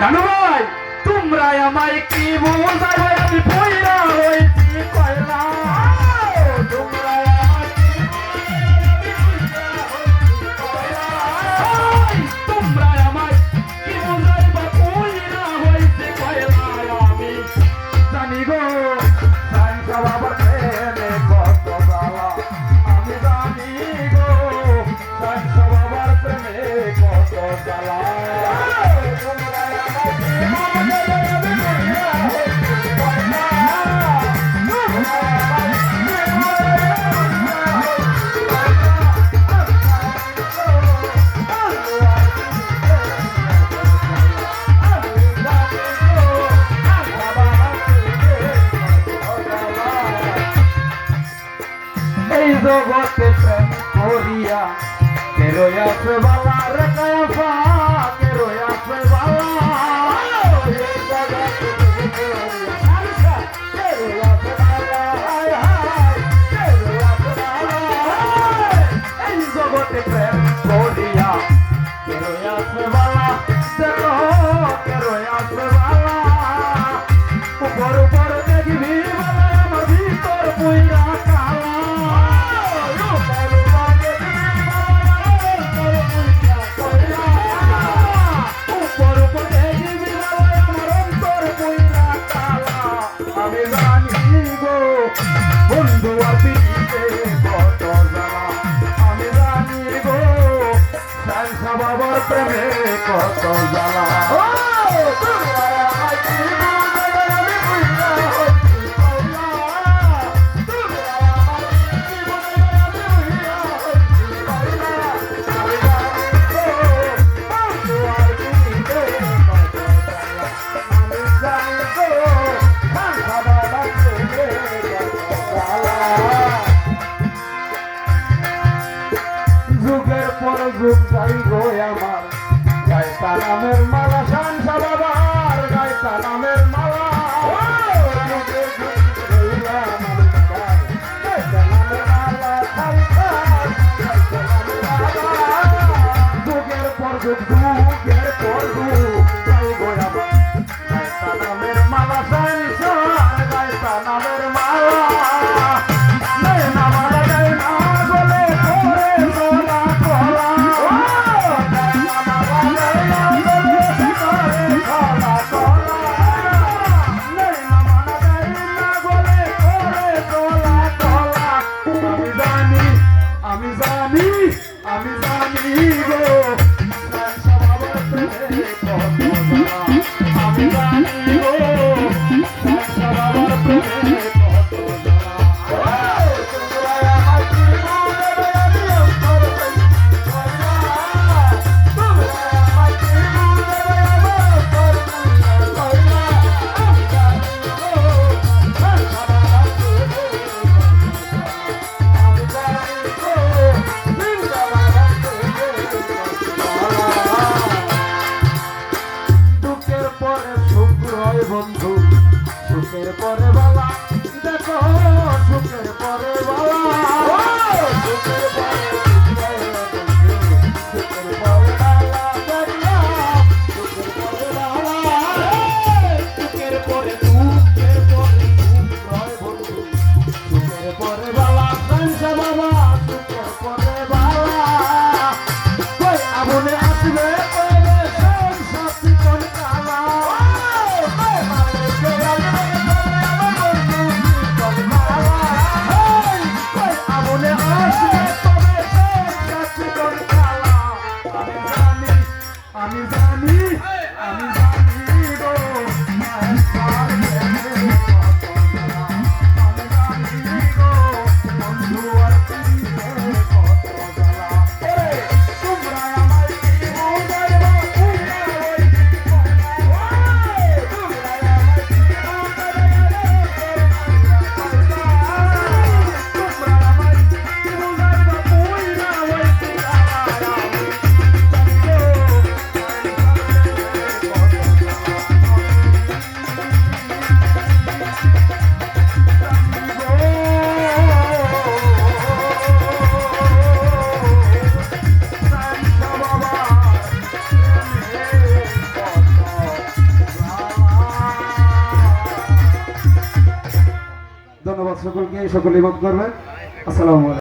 নানু ভাই তোমরা আমায় কি বোঝাবে? আমি পয়লা হইছি কয়লা তেরোয়া সেবা রেখায় রানী গো বন্ধু আপিতে কত জানা আমি রানী গো সাইসা বাবার প্রেমে কত জানা কালামের মালা শান্তা বাবার গায়ে কালামের মালা। যুগের পর যুগ, যুগের পর যুগ তাই গোয়া কালামের মালা শান্তা বন্ধু হয় বন্ধু সুখের পরে বাবা দেখো সুখের পরে বাবা সুখের পরে forever. সকলকে সকলে ইমাম করবেন। আসসালামু আলাইকুম।